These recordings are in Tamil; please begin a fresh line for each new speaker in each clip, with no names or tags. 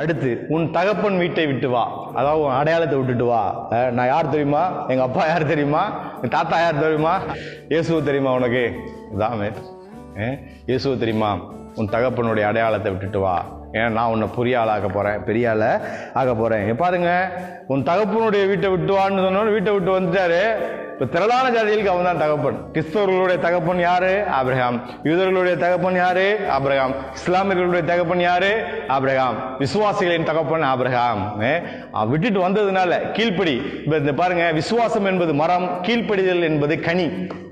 அடுத்து உன் தகப்பன் வீட்டை விட்டு வா. அதாவது உன் அடையாளத்தை விட்டுட்டு வா. நான் யார் தெரியுமா? எங்க அப்பா யார் தெரியுமா? என் தாத்தா யார் தெரியுமா? இயேசுவை தெரியுமா உனக்கு? இதாமே இயேசு தெரியுமா? உன் தகப்பனுடைய அடையாளத்தை விட்டுட்டு வா. ஏன்னா நான் உன்னை புரிய ஆளாக போகிறேன் பெரிய ஆளை ஆக போகிறேன் பாருங்க உன் தகப்பனுடைய வீட்டை விட்டு வான்னு சொன்னோன்னு வீட்டை விட்டு வந்துட்டாரு. இப்போ திரளான ஜாதிகளுக்கு அவன் தான் தகப்பன். கிறிஸ்தவர்களுடைய தகப்பன் யாரு? அப்ரஹாம் யூதர்களுடைய தகப்பன் யாரு? அப்ரஹாம் இஸ்லாமியர்களுடைய தகப்பன் யாரு? அப்ரஹாம் விசுவாசிகளின் தகப்பன் அப்ரஹாம் விட்டுட்டு வந்ததுனால கீழ்ப்படி. இப்போ இந்த பாருங்க விசுவாசம் என்பது மரம் கீழ்ப்படிதல் என்பது கனி.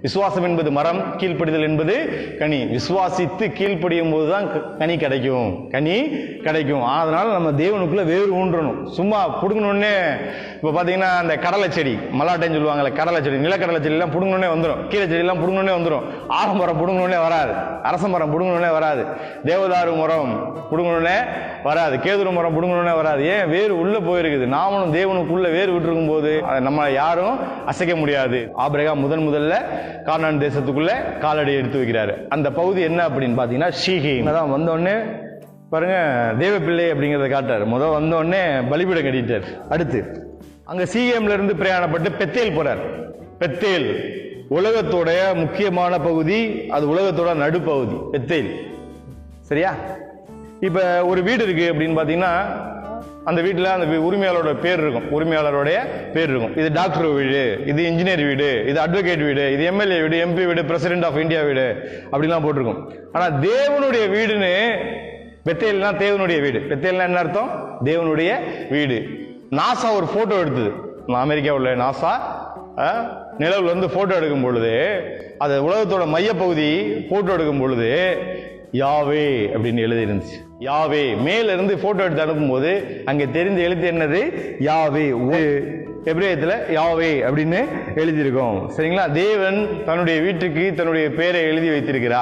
விசுவாசம் என்பது மரம் கீழ்ப்படிதல் என்பது கனி. விசுவாசித்து கீழ்ப்படியும் போது தான் கனி கிடைக்கும். கனி கிடைக்கும். அதனால நம்ம தேவனுக்குள்ளே வேறு ஊன்றணும். சும்மா பிடுங்கணுன்னே இப்போ பார்த்தீங்கன்னா அந்த கடலை செடி மலாட்டைன்னு சொல்லுவாங்கல்ல கடலை செடி நிலக்கடலை செடிலாம் பிடுங்கணுன்னே வந்துடும் கீரை செடிலாம் பிடுங்கணுன்னே வந்துடும் ஆலமரம் பிடுங்கணுன்னே வராது. அரச மரம் பிடுங்கணுன்னே வராது. தேவதாரு மரம் பிடுங்கணுன்னே வராது. கேதுரு மரம் பிடுங்கணுன்னே வராது. ஏன்? வேறு உள்ளே போயிருக்குது. நாமளும் தேவனுக்குள்ளே வேறு விட்டுருக்கும் போது அதை நம்ம யாரும் அசைக்க முடியாது. ஆபிரகாம் முதன் முதல்ல கானான் தேசத்துக்குள்ளே காலடி எடுத்து வைக்கிறாரு. அந்த பகுதி என்ன அப்படின்னு பார்த்தீங்கன்னா ஷீஹி தான் வந்தோடனே பாருங்க தேவப்பிள்ளை அப்படிங்கிறத காட்டார் முதல் வந்தோடனே பலிபீடம் கட்டிட்டார். அடுத்து அங்கே சிஎம்லேருந்து இருந்து பிரயாணப்பட்டு பெத்தேல் போறார். பெத்தேல் உலகத்தோடைய முக்கியமான பகுதி அது உலகத்தோட நடுப்பகுதி பெத்தேல். சரியா? இப்போ ஒரு வீடு இருக்கு அப்படின்னு பார்த்தீங்கன்னா அந்த வீட்டில் அந்த உரிமையாளரோட பேர் இருக்கும். உரிமையாளருடைய பேர் இருக்கும். இது டாக்டர் வீடு இது இன்ஜினியர் வீடு இது அட்வொகேட் வீடு இது எம்எல்ஏ வீடு எம்பி வீடு பிரசிடென்ட் ஆஃப் இந்தியா வீடு அப்படிலாம் போட்டிருக்கும். ஆனால் தேவனுடைய வீடுன்னு பெத்தேல்னா தேவனுடைய வீடு. பெத்தேல்னா என்ன அர்த்தம்? தேவனுடைய வீடு. நாசா ஒரு ஃபோட்டோ எடுத்தது. அமெரிக்கா உள்ள நாசா நிலவில் வந்து இருந்து எடுக்கும் பொழுது அது உலகத்தோட மையப்பகுதி ஃபோட்டோ எடுக்கும் பொழுது யாவே அப்படின்னு எழுதியிருந்துச்சு. யாவே. மேலிருந்து ஃபோட்டோ எடுத்து அனுப்பும்போது அங்கே தெரிந்து எழுத்து என்னது? யாவே. ஒ- யாவே அப்படின்னு எழுதியிருக்கோம். சரிங்களா? தேவன் தன்னுடைய வீட்டுக்கு தன்னுடைய பேரை எழுதி வைத்திருக்கிறார்.